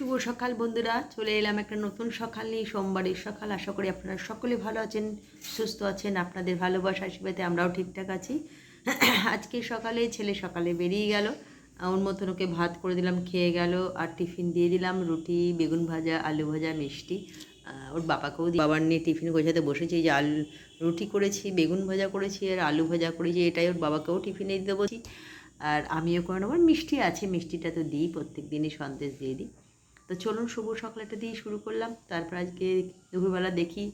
শুভ সকাল বন্ধুরা, চলে এলাম একটা নতুন সকাল নিয়ে, সোমবারের সকাল। আশা করি আপনারা সকলে ভালো আছেন, সুস্থ আছেন, আপনাদের ভালোবাসা, আশীর্বাদে আমরাও ঠিকঠাক আছি। আজকে সকালে ছেলে সকালে বেরিয়ে গেল। ওর মতন ওকে ভাত করে দিলাম, খেয়ে গেল, আর টিফিন দিয়ে দিলাম, রুটি, বেগুন ভাজা, আলু ভাজা, মিষ্টি। ওর বাবাকেও বাবার নিয়ে টিফিন গোছাতে বসেছি, যে আলু রুটি করেছি, বেগুন ভাজা করেছি, আর আলু ভাজা করেছি, এটাই ওর বাবাকেও টিফিনে দিতে বলছি। আর আমিও করে নেব মিষ্টি আছে, মিষ্টিটা তো দিই, প্রত্যেক দিনই সন্দেশ দিয়ে দিই। তো চলুন শুভ সকালটা দিয়ে শুরু করলাম। তারপর আজকে দুপুরবেলা দেখি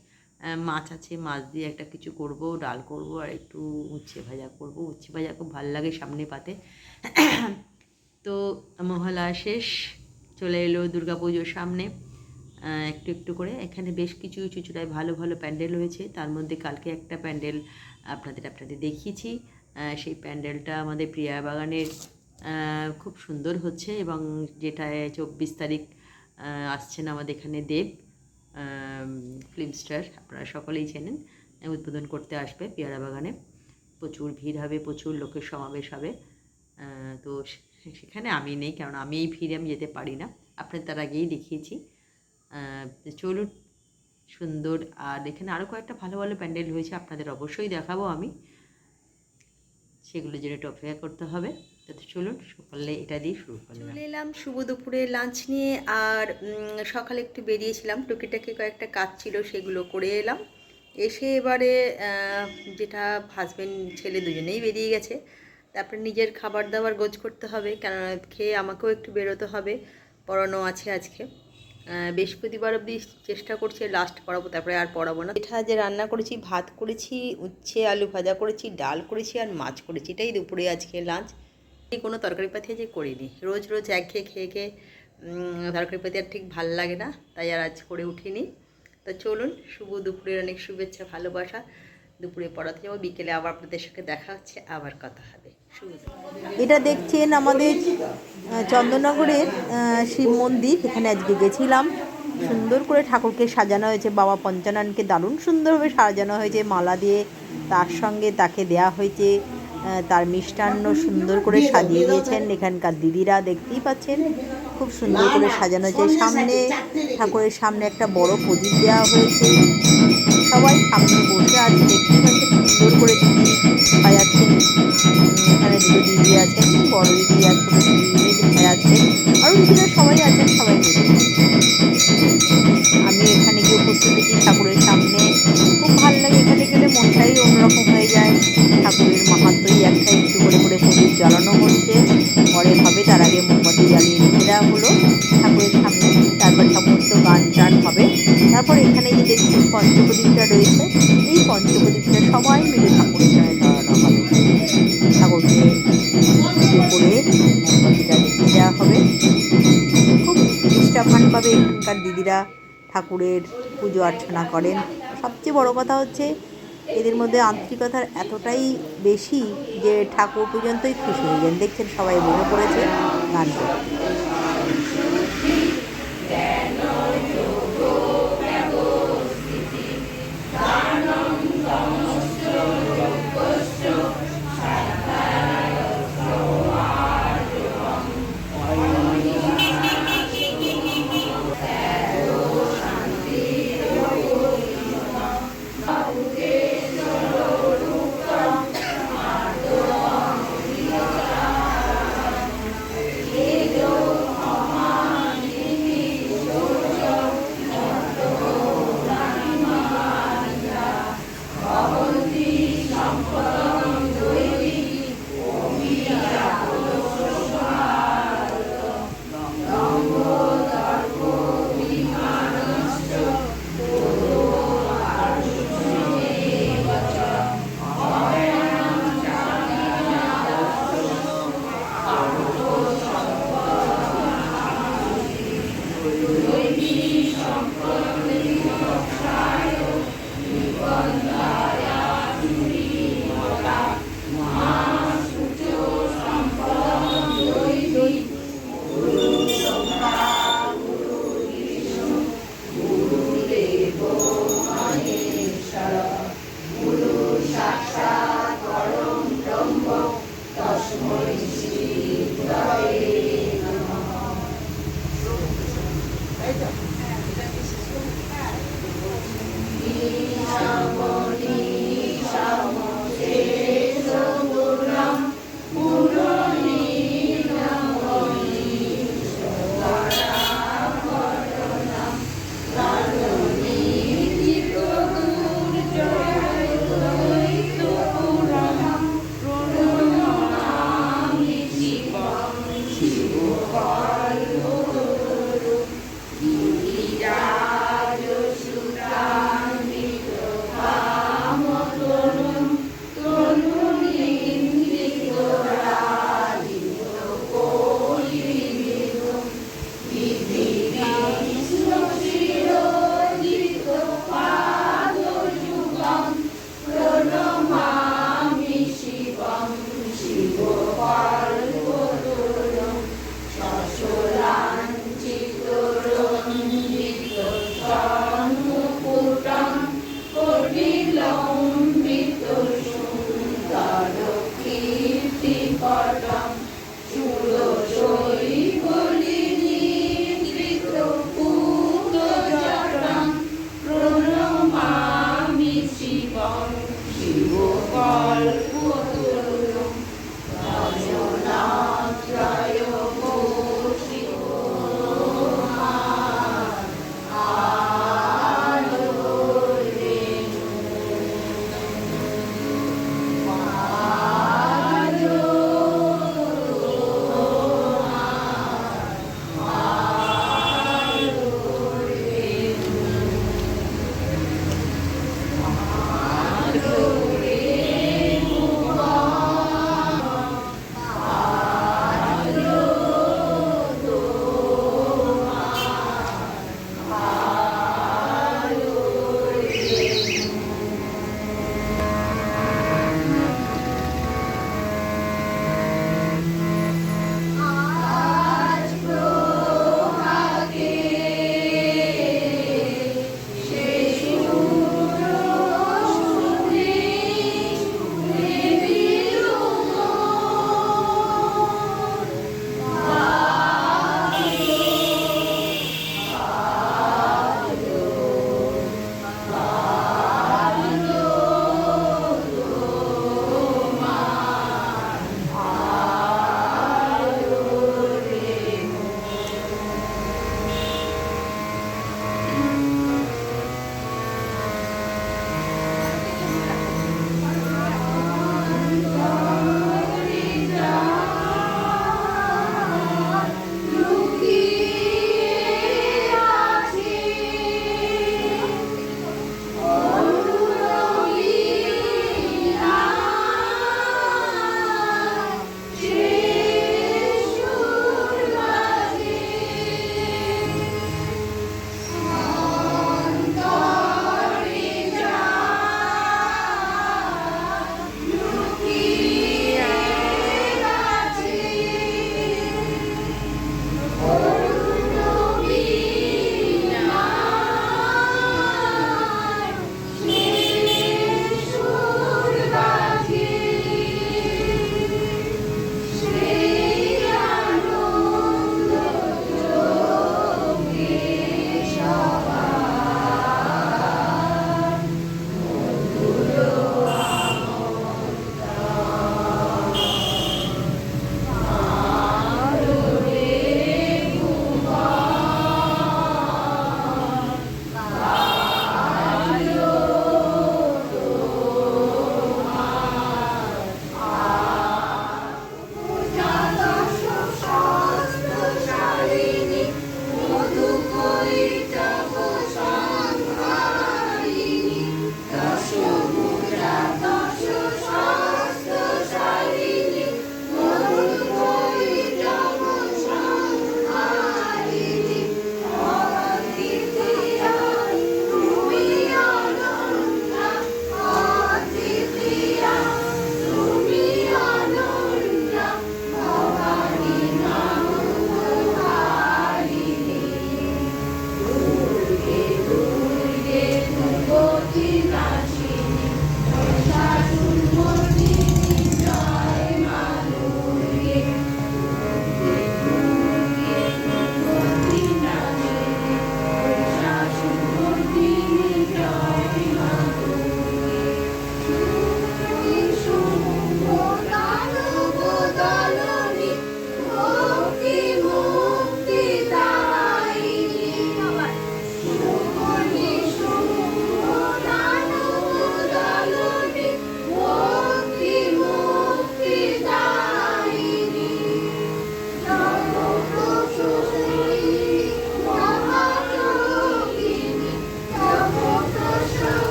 মাছ আছে, মাছ দিয়ে একটা কিছু করব, ডাল করব আর একটু উচ্ছে ভাজা করব। উচ্ছে ভাজা খুব ভালো লাগে সামনে পাতে। তো মহলা শেষ, চলে এলো পুজোর সামনে। একটু একটু করে। এখানে বেশ কিছু চুচুড়ায় ভালো ভালো প্যান্ডেল হয়েছে। তার মধ্যে কালকে একটা প্যান্ডেল আপনাদের আপনাদের দেখিয়েছি। সেই প্যান্ডেলটা আমাদের প্রিয়া বাগানের খুব সুন্দর হচ্ছে এবং যেটায় চব্বিশ তারিখ আসছেন আমাদের এখানে দেব ফিল্ম স্টার আপনারা সকলেই চেনেন। উদ্বোধন করতে আসবে পেয়ারা বাগানে। প্রচুর ভিড় হবে, প্রচুর লোকের সমাবেশ হবে। তো সেখানে আমি নেই কারণ আমি এই ভিড়ে আমি যেতে পারি না। আপনার তার আগেই দেখিয়েছি। চলুন, সুন্দর। আর এখানে আরও কয়েকটা ভালো ভালো প্যান্ডেল হয়েছে আপনাদের অবশ্যই দেখাবো আমি। সেগুলোর জন্য একটু অপেক্ষা করতে হবে। তো চলুন, সকালে এটা দিয়ে শুরু করলাম চলে এলাম শুভ দুপুরে লাঞ্চ নিয়ে, আর সকালে একটু বেরিয়েছিলাম। টুকিটাকি কয়েকটা কাজ ছিল, সেগুলো করে এলাম। এসে এবারে যেটা হাজবেন্ড ছেলে দুজনেই বেরিয়ে গেছে। তারপরে নিজের খাবার দাবার গোজ করতে হবে, কেননা খেয়ে আমাকেও একটু বেরোতে হবে। পড়ানো আছে আজকে। বৃহস্পতিবার অবধি চেষ্টা করছে লাস্ট পড়াবো, তারপরে আর পড়াবো না। এটা যে রান্না করেছি, ভাত করেছি, উচ্ছে, আলু ভাজা করেছি, ডাল করেছি, আর মাছ করেছি। এটাই দুপুরে আজকে লাঞ্চ কোনো তরকারি পাতি আজকে করিনি। রোজ রোজ এক খেয়ে খেয়ে খেয়ে তরকারি পাতি আর ঠিক ভালো লাগে না, তাই আর আজ করে উঠিনি। তো চলুন, শুভ দুপুরের অনেক শুভেচ্ছা, ভালোবাসা। দুপুরে পড়াতে যাব, বিকেলে আবার আপনাদের সাথে দেখা হচ্ছে, আবার কথা হবে। এটা দেখছেন আমাদের চন্দননগরের শিব মন্দির, এখানে আজকে গেছিলাম। সুন্দর করে ঠাকুরকে সাজানো হয়েছে, বাবা পঞ্চাননকে দারুণ সুন্দরভাবে সাজানো হয়েছে, মালা দিয়ে তার সঙ্গে তাকে দেয়া হয়েছে। তার মিষ্টান্ন সুন্দর করে সাজিয়ে দিয়েছেন। এখানকার দিদিরা দেখতেই পাচ্ছেন, খুব সুন্দর করে সাজানো হয়েছে। সামনে ঠাকুরের সামনে একটা বড় প্রদীপ দেওয়া হয়েছে। সবাই সামনে বসে আছে দেখতেই পাচ্ছেন সুন্দর করে দিদি সাজাচ্ছেন এখানে দুটো দিদি আছেন, বড় দিদি আর ছোটো দিদি মিলে সাজাচ্ছেন আরও দিদিরা সবাই আছেন, সবাই মিলে আমি এখানে গিয়ে উপস্থিত হয়েছি ঠাকুরের সামনে। খুব ভালো লাগে, এখানে গেলে মনটাই অন্যরকম হয়ে যায়। ঠাকুরের মাহাত্মই একটা একটু করে করে প্রদীপ জ্বালানো হচ্ছে। পরে হবে তার আগে মোমবাতি জ্বালিয়ে রেখে দেওয়া হলো। ঠাকুরের সামনে, তারপর সমস্ত গান টান হবে। তারপর এখানে যে দেখছেন পঞ্চপ্রদীপটা রয়েছে, এই পঞ্চপ্রদীপটা সবাই মিলে সামনে ধরানো হবে ঠাকুরকে পুজো করে দেওয়া হবে। খুব নিষ্ঠাবানভাবে এখানকার দিদিরা ঠাকুরের পুজো অর্চনা করেন। সবচেয়ে বড় কথা হচ্ছে, এদের মধ্যে আন্তরিকতার এতটাই বেশি যে ঠাকুর পর্যন্তই খুশি হয়ে যান। দেখছেন সবাই মনে পড়েছে গান করতে। শিব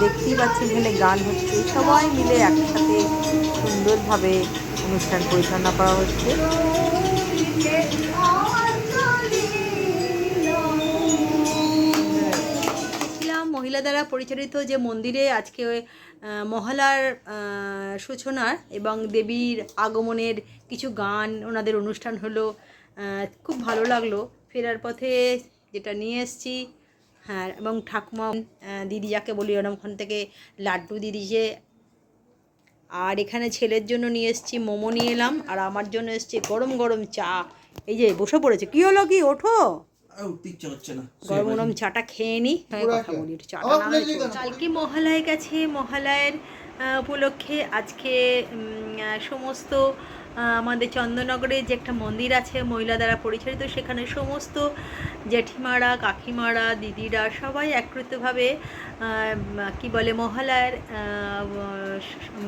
দেখতেই পাচ্ছেন এখানে গান হচ্ছে। সবাই মিলে একসাথে সুন্দরভাবে অনুষ্ঠান পরিচালনা করা হচ্ছে। মহিলা দ্বারা পরিচালিত যে মন্দিরে আজকে মহালার সূচনার এবং দেবীর আগমনের কিছু গান ওনাদের অনুষ্ঠান হলো খুব ভালো লাগল। ফেরার পথে যেটা নিয়ে এসেছি হ্যাঁ এবং ঠাকুমা দিদি যাকে বলি ওরম ওখান থেকে, লাড্ডু দিদি যে আর এখানে ছেলের জন্য নিয়ে এসছি মোমো নিয়ে এলাম আর আমার জন্য এসেছি গরম গরম চা। এই যে বসে পড়েছে। কি হলো কি? ওঠো। গরম গরম চাটা খেয়ে নি। কথা বলি চাটা। কালকে মহালয় গেছে মহালয়ের উপলক্ষে আজকে সমস্ত আমাদের চন্দননগরে যে একটা মন্দির আছে মহিলা দ্বারা পরিচালিত, সেখানে সমস্ত জেঠিমারা, কাকিমারা, দিদিরা সবাই একত্রিতভাবে কি বলে, মহালয়ের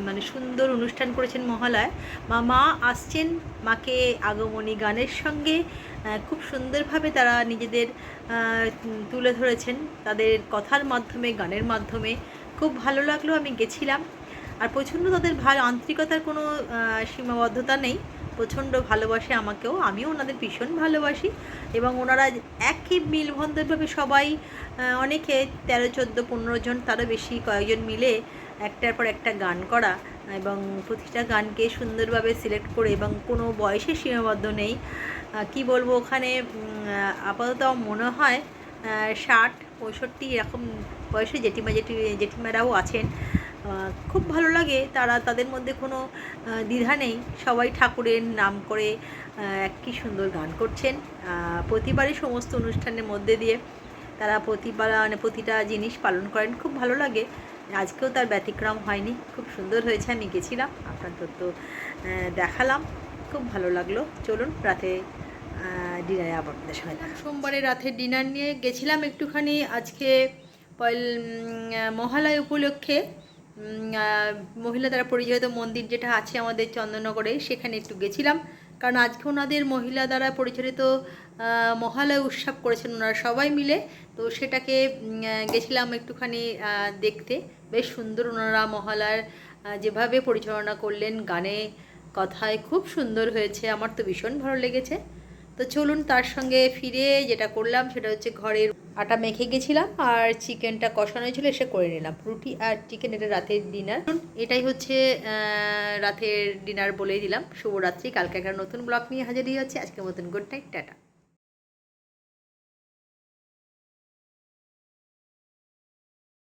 মানে সুন্দর অনুষ্ঠান করেছেন মহালয় মা মা আসছেন, মাকে আগমনী গানের সঙ্গে খুব সুন্দরভাবে তারা নিজেদের তুলে ধরেছেন। তাদের কথার মাধ্যমে, গানের মাধ্যমে। খুব ভালো লাগল, আমি গেছিলাম। আর প্রচণ্ড তাদের ভালো, আন্তরিকতার কোনো সীমাবদ্ধতা নেই। প্রচণ্ড ভালোবাসে আমাকেও। আমিও ওনাদের ভীষণ ভালোবাসি এবং ওনারা একই মিলবন্ধনভাবে সবাই অনেকে তেরো, চোদ্দ, পনেরো জন, তারও বেশি কয়েকজন মিলে একটার পর একটা গান করা এবং প্রতিটা গানকে সুন্দরভাবে সিলেক্ট করে এবং কোনো বয়সের সীমাবদ্ধ নেই। কি বলব ওখানে আপাতত মনে হয় ষাট, পঁয়ষট্টি এরকম বয়সে জেঠিমা, জেঠি, জেঠিমারাও আছেন। খুব ভালো লাগে। তারা তাদের মধ্যে কোনো দ্বিধা নেই। সবাই ঠাকুরের নাম করে আহ, এক কি সুন্দর গান করছেন। প্রতিবারই সমস্ত অনুষ্ঠানের মধ্যে দিয়ে তারা প্রতিবার মানে প্রতিটা জিনিস পালন করেন। খুব ভালো লাগে। আজকেও তার ব্যতিক্রম হয়নি। খুব সুন্দর হয়েছে আমি গেছিলাম আপনাদের তো দেখালাম। খুব ভালো লাগল। চলুন রাতে ডিনারে আবার আপনাদের সঙ্গে সোমবারে রাতের ডিনার নিয়ে গেছিলাম একটুখানি আজকে পয়ল মহালয় উপলক্ষে। মহিলা দ্বারা পরিচালিত মন্দির যেটা আছে আমাদের চন্দননগরে, সেখানে একটু গেছিলাম। কারণ আজকে ওনাদের মহিলা দ্বারা পরিচালিত মহালয় উৎসব করেছেন ওনারা সবাই মিলে। তো সেটাকে গেছিলাম একটুখানি দেখতে। বেশ সুন্দর ওনারা মহালয়ার যেভাবে পরিচালনা করলেন, গানে, কথায় খুব সুন্দর হয়েছে। আমার তো ভীষণ ভালো লেগেছে। তো চলুন তার সঙ্গে ফিরে যেটা করলাম, সেটা হচ্ছে ঘরের আটা মেখে গেছিলাম আর চিকেনটা কষানো হয়েছিল, এসে করে নিলাম। রুটি আর চিকেন, এটা রাতের ডিনার এটাই হচ্ছে রাতের ডিনার বলেই দিলাম। শুভরাত্রি, কালকে একটা নতুন ব্লগ নিয়ে হাজির হচ্ছে আজকের মতন গুড নাইট টাটা।